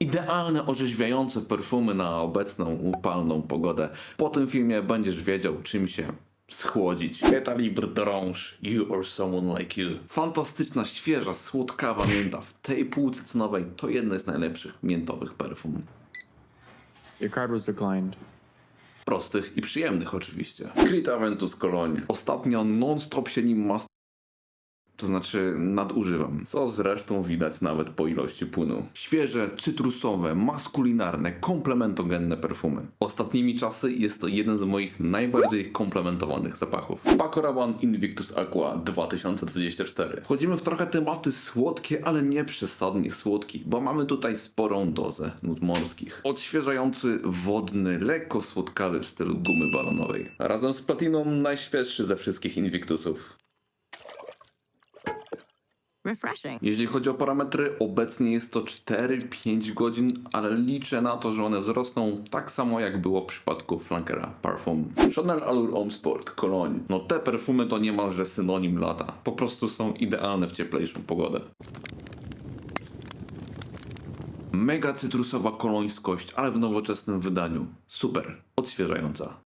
Idealne, orzeźwiające perfumy na obecną upalną pogodę. Po tym filmie będziesz wiedział, czym się schłodzić. Eta libre d'orange, you or someone like you. Fantastyczna, świeża, słodkawa mięta w tej półce cenowej to jedne z najlepszych miętowych perfum. Your card was declined. Prostych i przyjemnych oczywiście. Creed Aventus Cologne. Ostatnio non-stop się nim mas... To znaczy nadużywam, co zresztą widać nawet po ilości płynu. Świeże, cytrusowe, maskulinarne, komplementogenne perfumy. Ostatnimi czasy jest to jeden z moich najbardziej komplementowanych zapachów. Paco Rabanne Invictus Aqua 2024. Wchodzimy w trochę tematy słodkie, ale nie przesadnie słodki, bo mamy tutaj sporą dozę nut morskich. Odświeżający, wodny, lekko słodkawy w stylu gumy balonowej. Razem z platiną najświeższy ze wszystkich Invictusów. Refreshing. Jeśli chodzi o parametry, obecnie jest to 4-5 godzin, ale liczę na to, że one wzrosną tak samo jak było w przypadku flankera Parfum. Chanel Allure Homme Sport, Cologne. No te perfumy to niemalże synonim lata. Po prostu są idealne w cieplejszą pogodę. Mega cytrusowa kolońskość, ale w nowoczesnym wydaniu. Super, odświeżająca.